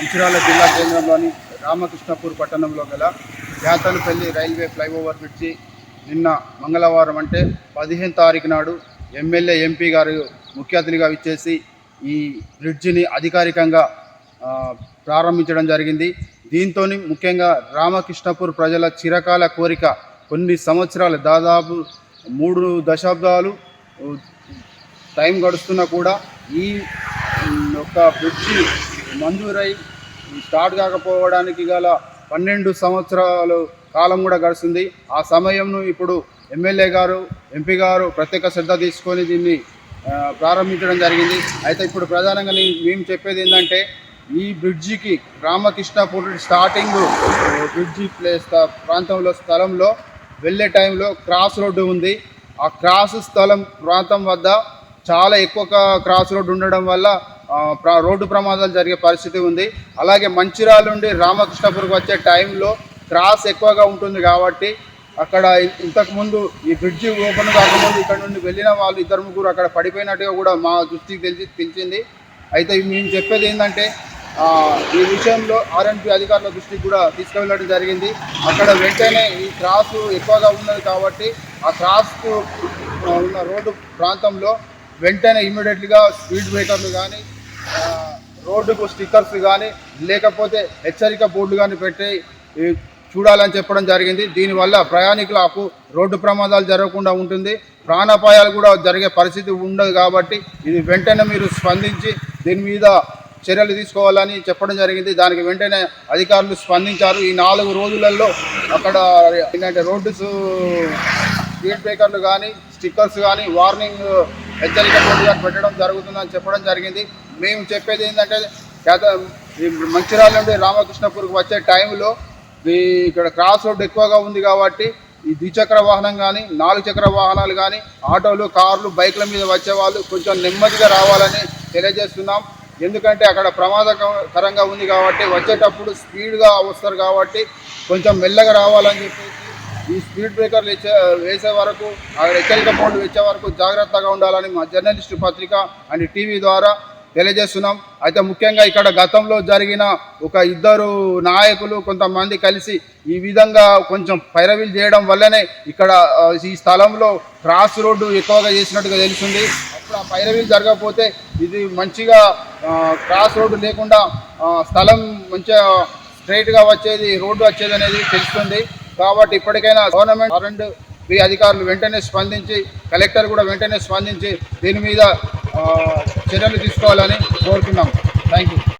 మంచిర్యాల జిల్లా కేంద్రంలోని రామకృష్ణపూర్ పట్టణంలో గల జాతనపల్లి రైల్వే ఫ్లైఓవర్ బ్రిడ్జి నిన్న మంగళవారం అంటే పదిహేను తారీఖు నాడు ఎమ్మెల్యే ఎంపీ గారు ముఖ్య అతిథిగా ఇచ్చేసి ఈ బ్రిడ్జిని అధికారికంగా ప్రారంభించడం జరిగింది. దీంతో ముఖ్యంగా రామకృష్ణపూర్ ప్రజల చిరకాల కోరిక కొన్ని సంవత్సరాలు దాదాపు మూడు దశాబ్దాలు టైం గడుస్తున్నా కూడా ఈ యొక్క బ్రిడ్జి మంజూరై స్టార్ట్ కాకపోవడానికి గల పన్నెండు సంవత్సరాలు కాలం కూడా గడుస్తుంది ఆ సమయంను ఇప్పుడు ఎమ్మెల్యే గారు ఎంపీ గారు ప్రత్యేక శ్రద్ధ తీసుకొని దీన్ని ప్రారంభించడం జరిగింది. అయితే ఇప్పుడు ప్రధానంగా నేను మేము చెప్పేది ఏంటంటే ఈ బ్రిడ్జికి రామకృష్ణపూర్ స్టార్టింగ్ బ్రిడ్జి ప్లేస్ ప్రాంతంలో స్థలంలో వెళ్ళే టైంలో క్రాస్ రోడ్డు ఉంది. ఆ క్రాస్ స్థలం ప్రాంతం వద్ద చాలా ఎక్కువ క్రాస్ రోడ్డు ఉండడం వల్ల రోడ్డు ప్రమాదాలు జరిగే పరిస్థితి ఉంది. అలాగే మంచిర్యాల నుండి రామకృష్ణపురకు వచ్చే టైంలో క్రాస్ ఎక్కువగా ఉంటుంది కాబట్టి అక్కడ ఇంతకుముందు ఈ బ్రిడ్జి ఓపెన్ కాకముందు ఇక్కడ నుండి వెళ్ళిన వాళ్ళు ఇద్దరు ముగ్గురు అక్కడ పడిపోయినట్టుగా కూడా మా దృష్టికి తెలిసి తెలిసింది. అయితే మేము చెప్పేది ఏంటంటే ఈ విషయంలో ఆర్ఎన్పి అధికారుల దృష్టికి కూడా తీసుకెళ్ళడం జరిగింది. అక్కడ వెంటనే ఈ క్రాస్ ఎక్కువగా ఉన్నది కాబట్టి ఆ క్రాస్కు ఉన్న రోడ్డు ప్రాంతంలో వెంటనే ఇమ్మీడియట్లీగా స్పీడ్ బ్రేకర్లు కానీ రోడ్డుకు స్టిక్కర్స్ కానీ లేకపోతే హెచ్చరిక బోర్డు కానీ పెట్టి చూడాలని చెప్పడం జరిగింది. దీనివల్ల ప్రయాణికులకు రోడ్డు ప్రమాదాలు జరగకుండా ఉంటుంది. ప్రాణాపాయాలు కూడా జరిగే పరిస్థితి ఉండదు కాబట్టి ఇది వెంటనే మీరు స్పందించి దీని మీద చర్యలు తీసుకోవాలని చెప్పడం జరిగింది. దానికి వెంటనే అధికారులు స్పందించారు. ఈ నాలుగు రోజులలో అక్కడ ఏంటంటే రోడ్డు స్పీడ్ బ్రేకర్లు కానీ స్టిక్కర్స్ కానీ వార్నింగ్ హెచ్చరిక బోర్డుగా పెట్టడం జరుగుతుందని చెప్పడం జరిగింది. మేము చెప్పేది ఏంటంటే గత మంచిర్యాల నుండి రామకృష్ణపూర్కి వచ్చే టైంలో ఇక్కడ క్రాస్ రోడ్ ఎక్కువగా ఉంది కాబట్టి ఈ ద్విచక్ర వాహనం కానీ నాలుగు చక్ర వాహనాలు కానీ ఆటోలు కార్లు బైక్ల మీద వచ్చేవాళ్ళు కొంచెం నెమ్మదిగా రావాలని తెలియజేస్తున్నాం. ఎందుకంటే అక్కడ ప్రమాదకరంగా ఉంది కాబట్టి వచ్చేటప్పుడు స్పీడ్గా వస్తారు కాబట్టి కొంచెం మెల్లగా రావాలని చెప్పి ఈ స్పీడ్ బ్రేకర్లు వేసే వరకు అక్కడ హెచ్చరిక బోర్డు ఇచ్చే వరకు జాగ్రత్తగా ఉండాలని మా జర్నలిస్టు పత్రిక అండ్ టీవీ ద్వారా తెలియజేస్తున్నాం. అయితే ముఖ్యంగా ఇక్కడ గతంలో జరిగిన ఒక ఇద్దరు నాయకులు కొంతమంది కలిసి ఈ విధంగా కొంచెం పైరవీలు చేయడం వల్లనే ఇక్కడ ఈ స్థలంలో క్రాస్ రోడ్డు ఎక్కువగా చేసినట్టుగా తెలిసింది అప్పుడు ఆ పైరవీలు జరగకపోతే ఇది మంచిగా క్రాస్ రోడ్డు లేకుండా స్థలం మంచిగా స్ట్రైట్గా వచ్చేది రోడ్డు వచ్చేది అనేది తెలుస్తుంది. కాబట్టి ఇప్పటికైనా గవర్నమెంట్ రెండు ఈ అధికారులు వెంటనే స్పందించి కలెక్టర్ కూడా వెంటనే స్పందించి దీని మీద చర్యలు తీసుకోవాలని కోరుతున్నాం. Thank you